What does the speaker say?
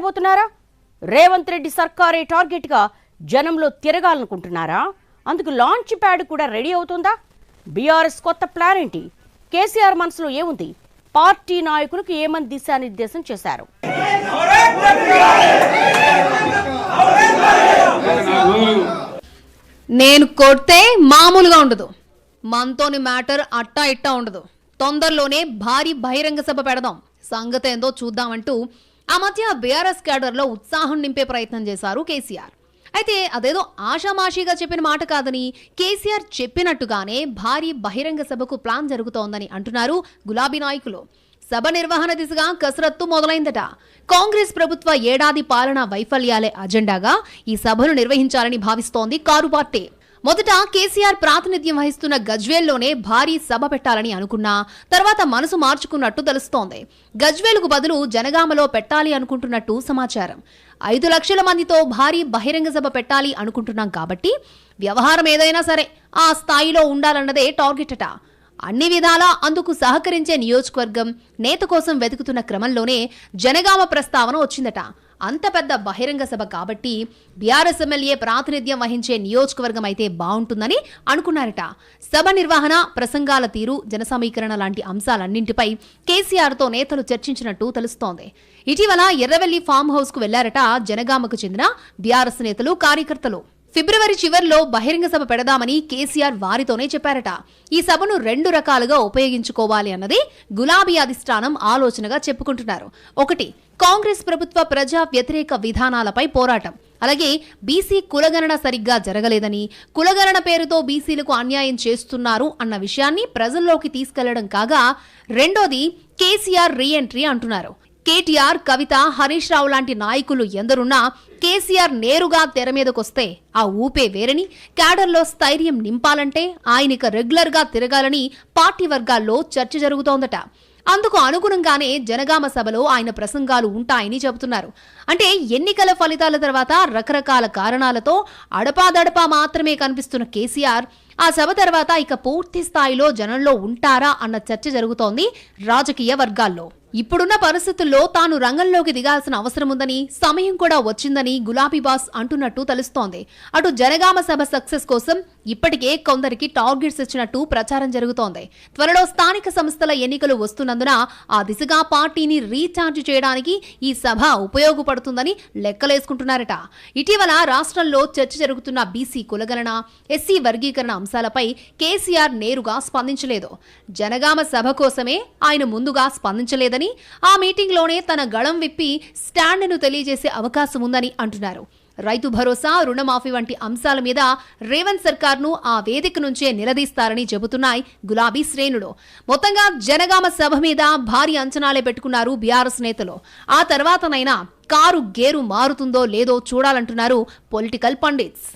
పెట్టబోతున్నారా రేవంత్ రెడ్డి సర్కారే టార్గెట్గా జనంలో తిరగాలనుకుంటున్నారా? అందుకు లాంచ్ ప్యాడ్ కూడా రెడీ అవుతుందా? బీఆర్ఎస్ కొత్త ప్లాన్ ఏంటి? కేసీఆర్ మనసులో ఏముంది? పార్టీ నాయకులకు ఏమని దిశానిర్దేశం చేశారు? నేను కొడితే మామూలుగా ఉండదు. మనతోని మ్యాటర్ అట్టా ఇట్టా ఉండదు. తొందరలోనే భారీ బహిరంగ సభ పెడదాం. సంగతి ఏందో చూద్దామంటూ ఆ మధ్య బీఆర్ఎస్ క్యాడర్లో ఉత్సాహం నింపే ప్రయత్నం చేశారు కేసీఆర్. అయితే అదేదో ఆషామాషీగా చెప్పిన మాట కాదని కేసీఆర్ చెప్పినట్టుగానే భారీ బహిరంగ సభకు ప్లాన్ జరుగుతోందని అంటున్నారు గులాబీ నాయకులు. సభ నిర్వహణ దిశగా కసరత్తు మొదలైందట. కాంగ్రెస్ ప్రభుత్వ ఏడాది పాలనా వైఫల్యాలే అజెండాగా ఈ సభను నిర్వహించాలని భావిస్తోంది కారు పార్టీ. మొదట కేసీఆర్ ప్రాతినిధ్యం వహిస్తున్న గజ్వేల్లోనే భారీ సభ పెట్టాలని అనుకున్నా తర్వాత మనసు మార్చుకున్నట్టు తెలుస్తోంది. గజ్వేలుకు బదులు జనగామలో పెట్టాలి అనుకుంటున్నట్టు సమాచారం. ఐదు లక్షల మందితో భారీ బహిరంగ సభ పెట్టాలి అనుకుంటున్నాం కాబట్టి వ్యవహారం ఏదైనా సరే ఆ స్థాయిలో ఉండాలన్నదే టార్గెట్ అట. అన్ని విధాలా అందుకు సహకరించే నియోజకవర్గం నేత కోసం వెతుకుతున్న క్రమంలోనే జనగామ ప్రస్తావన వచ్చిందట. అంత పెద్ద బహిరంగ సభ కాబట్టి బీఆర్ఎస్ ఎమ్మెల్యే ప్రాతినిధ్యం వహించే నియోజకవర్గం అయితే బాగుంటుందని అనుకున్నారట. సభ నిర్వహణ ప్రసంగాల తీరు జన సమీకరణ లాంటి అంశాలన్నింటిపై కేసీఆర్తో నేతలు చర్చించినట్టు తెలుస్తోంది. ఇటీవల ఎర్రవెల్లి ఫామ్ హౌస్కు వెళ్ళారట జనగామకు చెందిన బీఆర్ఎస్ నేతలు కార్యకర్తలు. ఫిబ్రవరి చివర్లో బహిరంగ సభ పెడదామని కేసీఆర్ వారితోనే చెప్పారట. ఈ సభను రెండు రకాలుగా ఉపయోగించుకోవాలి అన్నది గులాబీ అధిష్టానం ఆలోచనగా చెప్పుకుంటున్నారు. ఒకటి కాంగ్రెస్ ప్రభుత్వ ప్రజా వ్యతిరేక విధానాలపై పోరాటం. అలాగే బీసీ కులగణన సరిగ్గా జరగలేదని కులగణన పేరుతో బీసీలకు అన్యాయం చేస్తున్నారు అన్న విషయాన్ని ప్రజల్లోకి తీసుకెళ్ళడం కాగా రెండోది కేసీఆర్ రీఎంట్రీ అంటున్నారు. కేటీఆర్ కవిత హరీష్ రావు లాంటి నాయకులు ఎందరున్నా కేసీఆర్ నేరుగా తెర మీదకొస్తే ఆ ఊపే వేరని క్యాడర్లో స్థైర్యం నింపాలంటే ఆయనిక రెగ్యులర్గా తిరగాలని పార్టీ వర్గాల్లో చర్చ జరుగుతోందట. అందుకు అనుగుణంగానే జనగామ సభలో ఆయన ప్రసంగాలు ఉంటాయని చెబుతున్నారు. అంటే ఎన్నికల ఫలితాల తర్వాత రకరకాల కారణాలతో అడపాదడపా మాత్రమే కనిపిస్తున్న కేసీఆర్ ఆ సభ తర్వాత ఇక పూర్తి స్థాయిలో జనంలో ఉంటారా అన్న చర్చ జరుగుతోంది రాజకీయ వర్గాల్లో. ఇప్పుడున్న పరిస్థితుల్లో తాను రంగంలోకి దిగాల్సిన అవసరం ఉందని సమయం కూడా వచ్చిందని గులాబీ బాస్ అంటున్నట్టు తెలుస్తోంది. అటు జనగామ సభ సక్సెస్ కోసం ఇప్పటికే కొందరికి టార్గెట్స్ ఇచ్చినట్టు ప్రచారం జరుగుతోంది. త్వరలో స్థానిక సంస్థల ఎన్నికలు వస్తున్నందున ఆ దిశగా పార్టీని రీఛార్జ్ చేయడానికి ఈ సభ ఉపయోగపడుతుందని లెక్కలేసుకుంటున్నారట. ఇటీవల రాష్ట్రంలో చర్చ జరుగుతున్న బీసీ కులగణన ఎస్సీ వర్గీకరణ అంశాలపై కేసీఆర్ నేరుగా స్పందించలేదు. జనగామ సభ కోసమే ఆయన ముందుగా స్పందించలేదని ఆ మీటింగ్లోనే తన గళం విప్పి స్టాండ్ను తెలియజేసే అవకాశం ఉందని అంటున్నారు. రైతు భరోసా రుణమాఫీ వంటి అంశాల మీద రేవంత్ సర్కార్ను ఆ వేదిక నుంచే నిలదీస్తారని చెబుతున్నాయి గులాబీ శ్రేణులు. మొత్తంగా జనగామ సభ మీద భారీ అంచనాలే పెట్టుకున్నారు బీఆర్ఎస్ నేతలు. ఆ తర్వాతనైనా కారు గేరు మారుతుందో లేదో చూడాలంటున్నారు పొలిటికల్ పండిట్స్